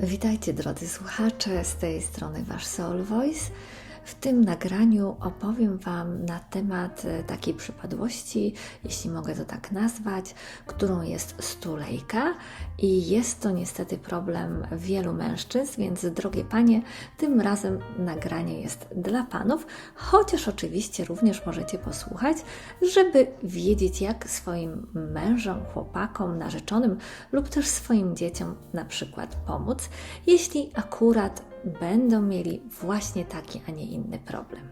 Witajcie drodzy słuchacze, z tej strony Wasz Soul Voice. W tym nagraniu opowiem Wam na temat e, takiej przypadłości, jeśli mogę to tak nazwać, którą jest stulejka. I jest to niestety problem wielu mężczyzn, więc drogie Panie, tym razem nagranie jest dla Panów, chociaż oczywiście również możecie posłuchać, żeby wiedzieć jak swoim mężom, chłopakom, narzeczonym lub też swoim dzieciom na przykład pomóc, jeśli akurat będą mieli właśnie taki, a nie inny problem.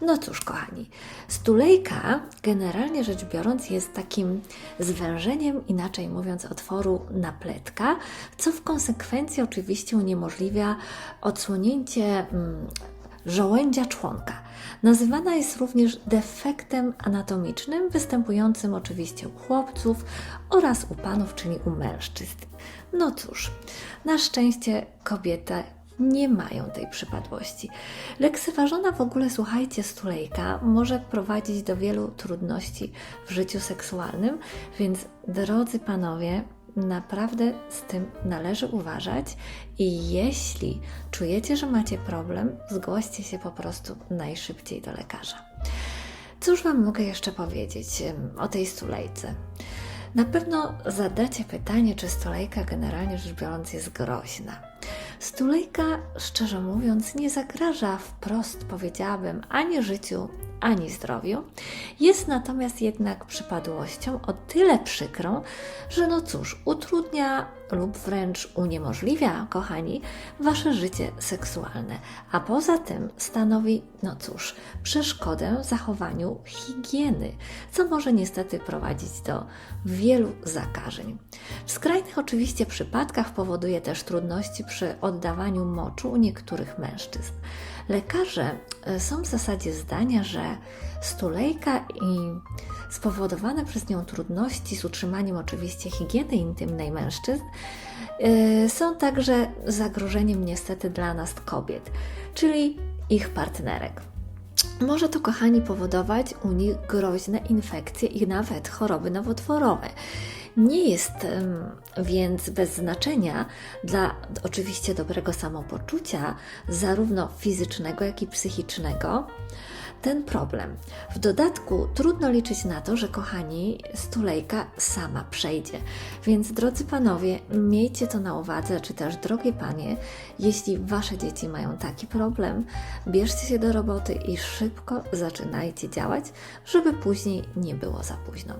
No cóż, kochani, stulejka generalnie rzecz biorąc jest takim zwężeniem, inaczej mówiąc, otworu napletka, co w konsekwencji oczywiście uniemożliwia odsłonięcie mm, żołędzia członka. Nazywana jest również defektem anatomicznym, występującym oczywiście u chłopców oraz u panów, czyli u mężczyzn. No cóż, na szczęście kobieta nie mają tej przypadłości. Lekceważona w ogóle, słuchajcie, stulejka może prowadzić do wielu trudności w życiu seksualnym, więc drodzy panowie, naprawdę z tym należy uważać i jeśli czujecie, że macie problem, zgłoście się po prostu najszybciej do lekarza. Cóż Wam mogę jeszcze powiedzieć o tej stulejce? Na pewno zadacie pytanie, czy stulejka generalnie rzecz biorąc jest groźna. Stulejka, szczerze mówiąc, nie zagraża wprost, powiedziałabym, ani życiu, ani zdrowiu. Jest natomiast jednak przypadłością o tyle przykrą, że no cóż, utrudnia lub wręcz uniemożliwia, kochani, wasze życie seksualne, a poza tym stanowi, no cóż, przeszkodę zachowaniu higieny, co może niestety prowadzić do wielu zakażeń. W skrajnych oczywiście przypadkach powoduje też trudności przy oddawaniu moczu u niektórych mężczyzn. Lekarze e, są w zasadzie zdania, że stulejka i spowodowane przez nią trudności z utrzymaniem oczywiście higieny intymnej mężczyzn są także zagrożeniem niestety dla nas kobiet, czyli ich partnerek. Może to, kochani, powodować u nich groźne infekcje i nawet choroby nowotworowe. Nie jest więc bez znaczenia dla oczywiście dobrego samopoczucia, zarówno fizycznego, jak i psychicznego, ten problem. W dodatku trudno liczyć na to, że kochani, stulejka sama przejdzie. Więc drodzy panowie, miejcie to na uwadze, czy też drogie panie, jeśli wasze dzieci mają taki problem, bierzcie się do roboty i szybko zaczynajcie działać, żeby później nie było za późno.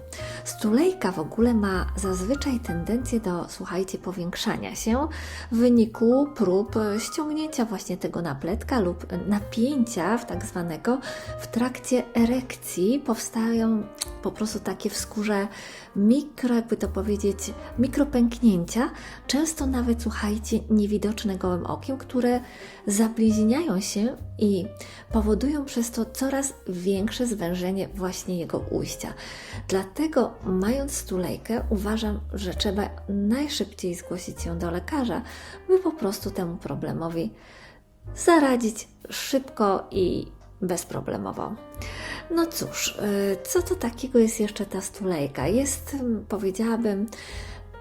Stulejka w ogóle ma zazwyczaj tendencję do, słuchajcie, powiększania się w wyniku prób ściągnięcia właśnie tego napletka lub napięcia w tak zwanego w trakcie erekcji powstają po prostu takie w skórze mikro, jakby to powiedzieć, mikropęknięcia, często nawet, słuchajcie, niewidoczne gołym okiem, które zabliźniają się i powodują przez to coraz większe zwężenie właśnie jego ujścia. Dlatego, mając stulejkę, uważam, że trzeba najszybciej zgłosić się do lekarza, by po prostu temu problemowi zaradzić szybko i bezproblemowo. No cóż, y, co to takiego jest jeszcze ta stulejka? Jest, mm, powiedziałabym,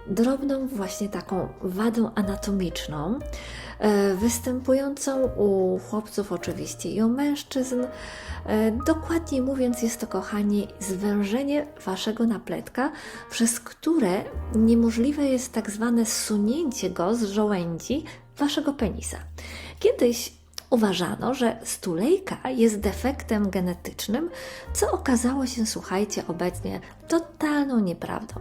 drobną właśnie taką wadą anatomiczną, y, występującą u chłopców oczywiście i u mężczyzn. Y, dokładniej mówiąc, jest to, kochani, zwężenie waszego napletka, przez które niemożliwe jest tak zwane zsunięcie go z żołędzi waszego penisa. Kiedyś Uważano, że stulejka jest defektem genetycznym, co okazało się, słuchajcie, obecnie totalną nieprawdą.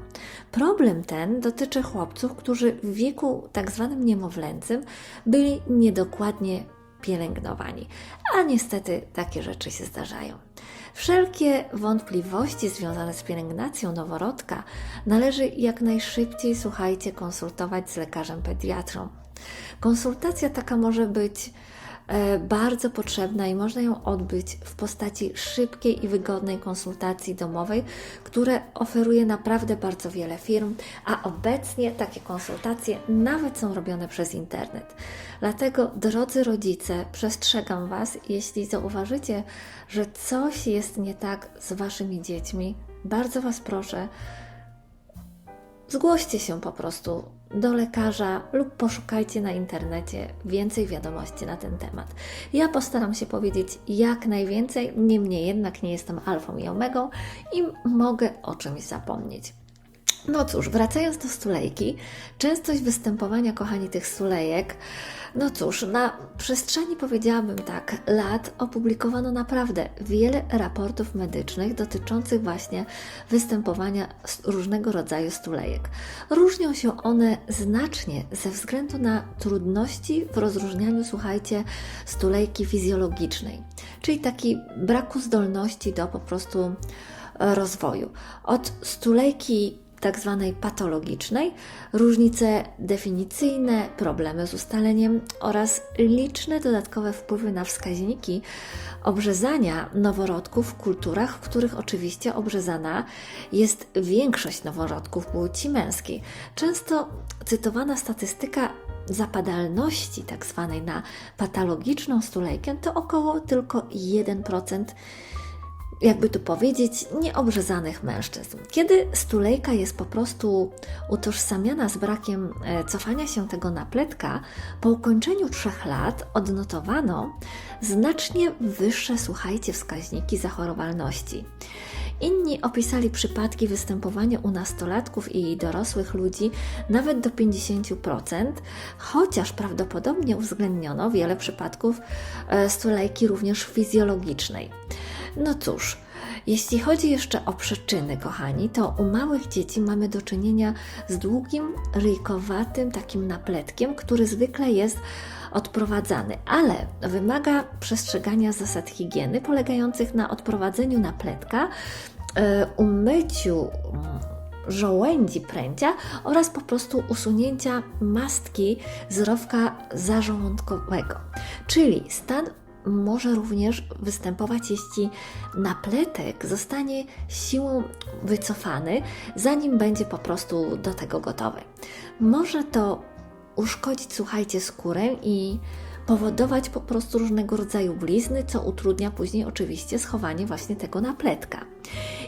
Problem ten dotyczy chłopców, którzy w wieku tak zwanym niemowlęcym byli niedokładnie pielęgnowani, a niestety takie rzeczy się zdarzają. Wszelkie wątpliwości związane z pielęgnacją noworodka należy jak najszybciej, słuchajcie, konsultować z lekarzem pediatrą. Konsultacja taka może być bardzo potrzebna i można ją odbyć w postaci szybkiej i wygodnej konsultacji domowej, które oferuje naprawdę bardzo wiele firm, a obecnie takie konsultacje nawet są robione przez internet. Dlatego, drodzy rodzice, przestrzegam Was, jeśli zauważycie, że coś jest nie tak z Waszymi dziećmi, bardzo Was proszę, zgłoście się po prostu do lekarza lub poszukajcie na internecie więcej wiadomości na ten temat. Ja postaram się powiedzieć jak najwięcej, niemniej jednak nie jestem alfą i omegą i mogę o czymś zapomnieć. No cóż, wracając do stulejki, częstość występowania, kochani, tych stulejek, no cóż, na przestrzeni powiedziałabym tak, lat opublikowano naprawdę wiele raportów medycznych dotyczących właśnie występowania różnego rodzaju stulejek. Różnią się one znacznie ze względu na trudności w rozróżnianiu, słuchajcie, stulejki fizjologicznej, czyli taki braku zdolności do po prostu rozwoju. Od stulejki tak zwanej patologicznej, różnice definicyjne, problemy z ustaleniem oraz liczne dodatkowe wpływy na wskaźniki obrzezania noworodków w kulturach, w których oczywiście obrzezana jest większość noworodków płci męskiej. Często cytowana statystyka zapadalności, tak zwanej na patologiczną stulejkę, to około tylko 1% jakby tu powiedzieć, nieobrzezanych mężczyzn. Kiedy stulejka jest po prostu utożsamiana z brakiem e, cofania się tego napletka, po ukończeniu trzech lat odnotowano znacznie wyższe, słuchajcie, wskaźniki zachorowalności. Inni opisali przypadki występowania u nastolatków i dorosłych ludzi nawet do 50%, chociaż prawdopodobnie uwzględniono wiele przypadków e, stulejki również fizjologicznej. No cóż, jeśli chodzi jeszcze o przyczyny, kochani, to u małych dzieci mamy do czynienia z długim, ryjkowatym takim napletkiem, który zwykle jest odprowadzany, ale wymaga przestrzegania zasad higieny polegających na odprowadzeniu napletka, e, umyciu mm, żołędzi pręcia oraz po prostu usunięcia mastki z rowka zarządkowego. Czyli stan może również występować, jeśli napletek zostanie siłą wycofany, zanim będzie po prostu do tego gotowy. Może to uszkodzić, słuchajcie, skórę i powodować po prostu różnego rodzaju blizny, co utrudnia później oczywiście schowanie właśnie tego napletka.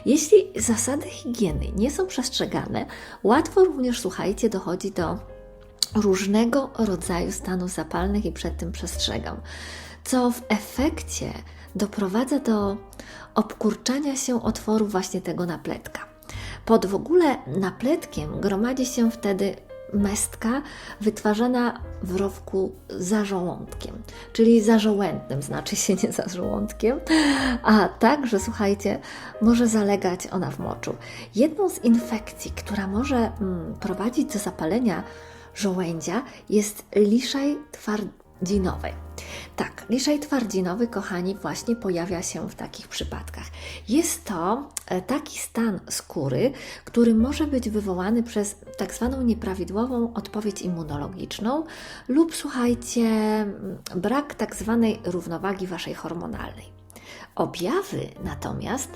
Jeśli zasady higieny nie są przestrzegane, łatwo również, słuchajcie, dochodzi do różnego rodzaju stanów zapalnych i przed tym przestrzegam co w efekcie doprowadza do obkurczania się otworu właśnie tego napletka. Pod w ogóle napletkiem gromadzi się wtedy mestka wytwarzana w rowku za żołądkiem, czyli zażołędnym, znaczy się nie za żołądkiem, a także, słuchajcie, może zalegać ona w moczu. Jedną z infekcji, która może mm, prowadzić do zapalenia żołędzia jest liszaj twardzinowej. Tak, liszaj twardzinowy, kochani, właśnie pojawia się w takich przypadkach. Jest to e, taki stan skóry, który może być wywołany przez tak zwaną nieprawidłową odpowiedź immunologiczną lub, słuchajcie, brak tak zwanej równowagi waszej hormonalnej. Objawy natomiast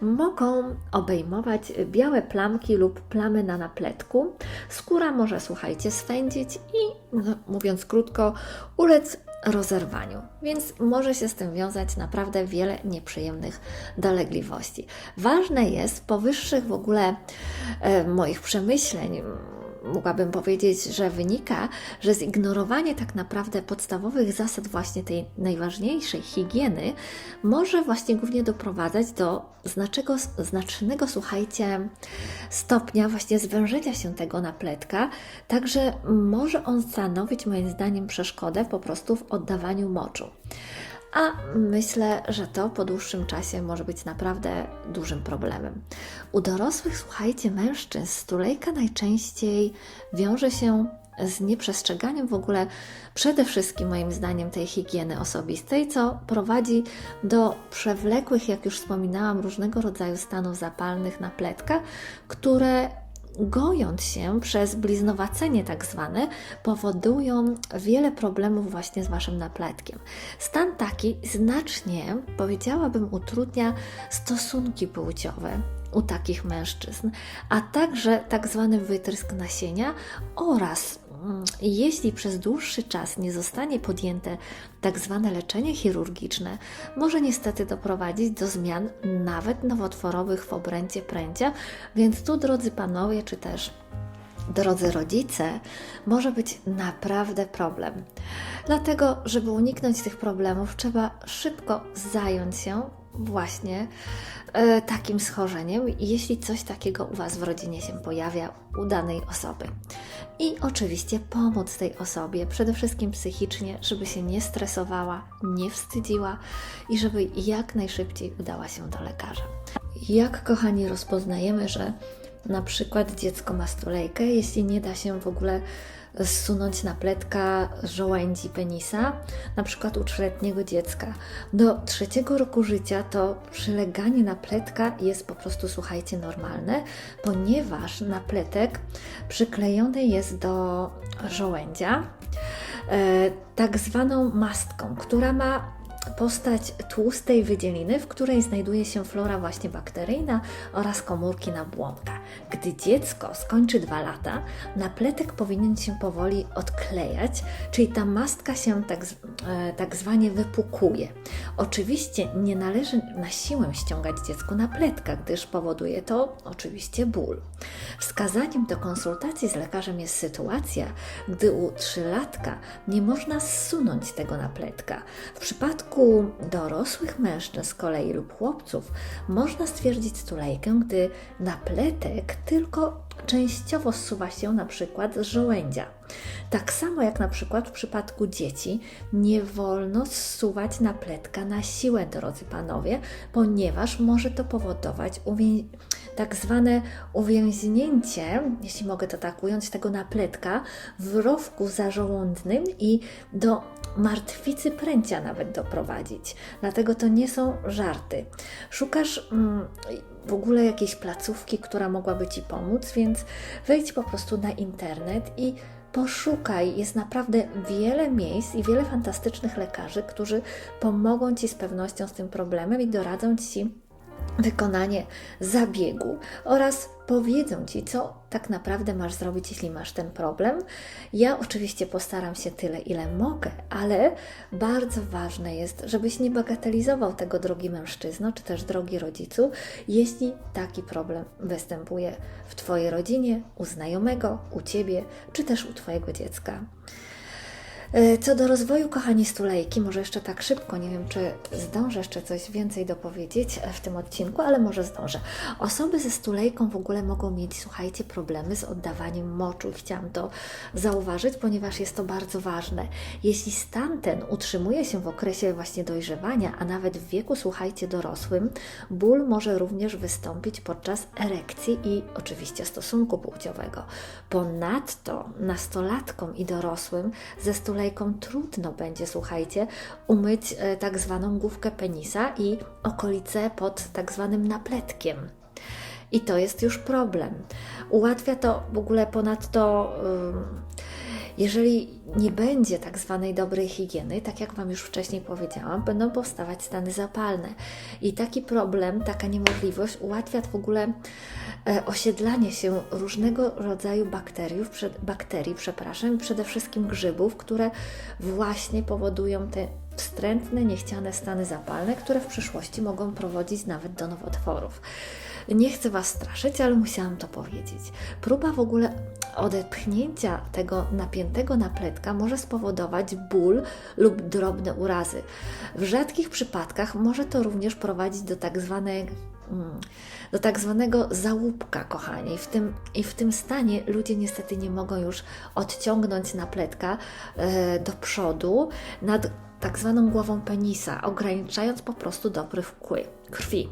mogą obejmować białe plamki lub plamy na napletku. Skóra może, słuchajcie, swędzić i, no, mówiąc krótko, ulec rozerwaniu, więc może się z tym wiązać naprawdę wiele nieprzyjemnych dolegliwości. Ważne jest powyższych w ogóle e, moich przemyśleń, mogłabym powiedzieć, że wynika, że zignorowanie tak naprawdę podstawowych zasad właśnie tej najważniejszej higieny może właśnie głównie doprowadzać do znacznego, znacznego, słuchajcie, stopnia właśnie zwężenia się tego napletka, także może on stanowić moim zdaniem przeszkodę po prostu w oddawaniu moczu a myślę, że to po dłuższym czasie może być naprawdę dużym problemem. U dorosłych, słuchajcie, mężczyzn stulejka najczęściej wiąże się z nieprzestrzeganiem w ogóle przede wszystkim moim zdaniem tej higieny osobistej, co prowadzi do przewlekłych, jak już wspominałam, różnego rodzaju stanów zapalnych na pletkach, które gojąc się przez bliznowacenie tak zwane, powodują wiele problemów właśnie z Waszym napletkiem. Stan taki znacznie, powiedziałabym, utrudnia stosunki płciowe u takich mężczyzn, a także tak zwany wytrysk nasienia oraz jeśli przez dłuższy czas nie zostanie podjęte tak zwane leczenie chirurgiczne, może niestety doprowadzić do zmian nawet nowotworowych w obręcie pręcia, więc tu drodzy panowie, czy też drodzy rodzice, może być naprawdę problem. Dlatego, żeby uniknąć tych problemów, trzeba szybko zająć się właśnie e, takim schorzeniem, jeśli coś takiego u Was w rodzinie się pojawia u danej osoby. I oczywiście pomóc tej osobie, przede wszystkim psychicznie, żeby się nie stresowała, nie wstydziła i żeby jak najszybciej udała się do lekarza. Jak, kochani, rozpoznajemy, że na przykład dziecko ma stulejkę, jeśli nie da się w ogóle zsunąć napletka żołędzi penisa, na przykład u trzyletniego dziecka. Do trzeciego roku życia to przyleganie napletka jest po prostu, słuchajcie, normalne, ponieważ napletek przyklejony jest do żołędzia e, tak zwaną mastką, która ma postać tłustej wydzieliny, w której znajduje się flora właśnie bakteryjna oraz komórki nabłonka. Gdy dziecko skończy dwa lata, napletek powinien się powoli odklejać, czyli ta mastka się tak, tak zwanie wypukuje. Oczywiście nie należy na siłę ściągać dziecku napletka, gdyż powoduje to oczywiście ból. Wskazaniem do konsultacji z lekarzem jest sytuacja, gdy u trzylatka nie można zsunąć tego napletka. W przypadku dorosłych mężczyzn z kolei lub chłopców można stwierdzić stulejkę, gdy napletek tylko częściowo zsuwa się na przykład z żołędzia. Tak samo jak na przykład w przypadku dzieci, nie wolno zsuwać napletka na siłę, drodzy panowie, ponieważ może to powodować tak zwane uwięźnięcie, jeśli mogę to tak ująć, tego napletka w rowku zażołądnym i do martwicy pręcia nawet doprowadzić. Dlatego to nie są żarty. Szukasz mm, w ogóle jakiejś placówki, która mogłaby Ci pomóc, więc wejdź po prostu na internet i poszukaj. Jest naprawdę wiele miejsc i wiele fantastycznych lekarzy, którzy pomogą Ci z pewnością z tym problemem i doradzą Ci wykonanie zabiegu oraz powiedzą Ci, co tak naprawdę masz zrobić, jeśli masz ten problem. Ja oczywiście postaram się tyle, ile mogę, ale bardzo ważne jest, żebyś nie bagatelizował tego, drogi mężczyzno, czy też drogi rodzicu, jeśli taki problem występuje w Twojej rodzinie, u znajomego, u Ciebie, czy też u Twojego dziecka. E, co do rozwoju, kochani stulejki, może jeszcze tak szybko, nie wiem czy zdążę jeszcze coś więcej dopowiedzieć w tym odcinku, ale może zdążę. Osoby ze stulejką w ogóle mogą mieć, słuchajcie, problemy z oddawaniem moczu. Chciałam to zauważyć, ponieważ jest to bardzo ważne. Jeśli stan ten utrzymuje się w okresie właśnie dojrzewania, a nawet w wieku, słuchajcie, dorosłym, ból może również wystąpić podczas erekcji i oczywiście stosunku płciowego. Ponadto nastolatkom i dorosłym ze stulejką olejką trudno będzie, słuchajcie, umyć e, tak zwaną główkę penisa i okolice pod tak zwanym napletkiem. I to jest już problem. Ułatwia to w ogóle ponadto. Jeżeli nie będzie tak zwanej dobrej higieny, tak jak Wam już wcześniej powiedziałam, będą powstawać stany zapalne. I taki problem, taka niemożliwość ułatwia w ogóle e, osiedlanie się różnego rodzaju bakteriów, bakterii, przepraszam, przede wszystkim grzybów, które właśnie powodują te wstrętne, niechciane stany zapalne, które w przyszłości mogą prowadzić nawet do nowotworów. Nie chcę Was straszyć, ale musiałam to powiedzieć. Próba w ogóle odepchnięcia tego napiętego napletka może spowodować ból lub drobne urazy. W rzadkich przypadkach może to również prowadzić do tak zwanej mm, do tak zwanego załupka, kochani. I w, tym, I w tym stanie ludzie niestety nie mogą już odciągnąć napletka e, do przodu nad tak zwaną głową penisa, ograniczając po prostu dopływ krwi.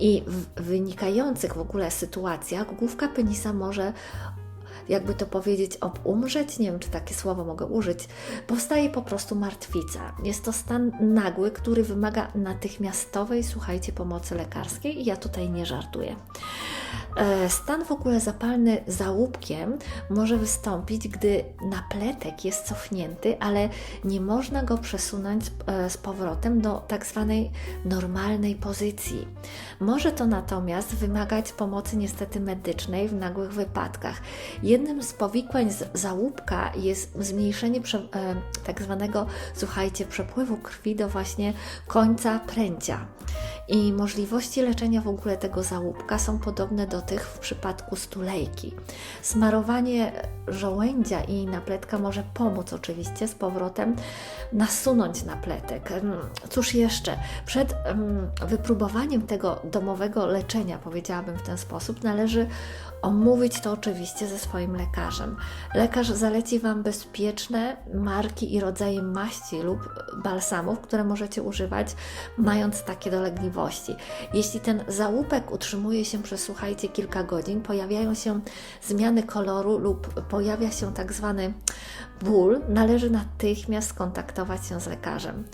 I w wynikających w ogóle sytuacjach główka penisa może jakby to powiedzieć, obumrzeć, nie wiem, czy takie słowo mogę użyć, powstaje po prostu martwica. Jest to stan nagły, który wymaga natychmiastowej, słuchajcie, pomocy lekarskiej i ja tutaj nie żartuję. E, stan w ogóle zapalny załupkiem może wystąpić, gdy napletek jest cofnięty, ale nie można go przesunąć e, z powrotem do tak zwanej normalnej pozycji. Może to natomiast wymagać pomocy niestety medycznej w nagłych wypadkach. Jednym z powikłań z jest zmniejszenie prze, e, tak zwanego, słuchajcie, przepływu krwi do właśnie końca pręcia. I możliwości leczenia w ogóle tego załupka są podobne podobne do tych w przypadku stulejki. Smarowanie żołędzia i napletka może pomóc oczywiście z powrotem nasunąć napletek. Mm, Cóż jeszcze? Przed mm, wypróbowaniem tego domowego leczenia, powiedziałabym w ten sposób, należy omówić to oczywiście ze swoim lekarzem. Lekarz zaleci Wam bezpieczne marki i rodzaje maści lub balsamów, które możecie używać, mając takie dolegliwości. Jeśli ten załupek utrzymuje się przez, słuchajcie, kilka godzin, pojawiają się zmiany koloru lub pojawia się tak zwany ból, należy natychmiast skontaktować się z lekarzem.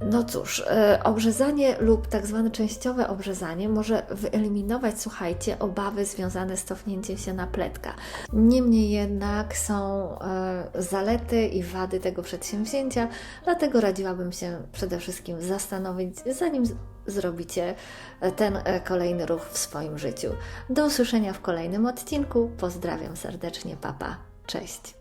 No cóż, e, obrzezanie lub tak zwane częściowe obrzezanie może wyeliminować, słuchajcie, obawy związane z cofnięciem się napletka. Niemniej jednak są e, zalety i wady tego przedsięwzięcia, dlatego radziłabym się przede wszystkim zastanowić, zanim zrobicie e, ten kolejny ruch w swoim życiu. Do usłyszenia w kolejnym odcinku. Pozdrawiam serdecznie, papa. Cześć.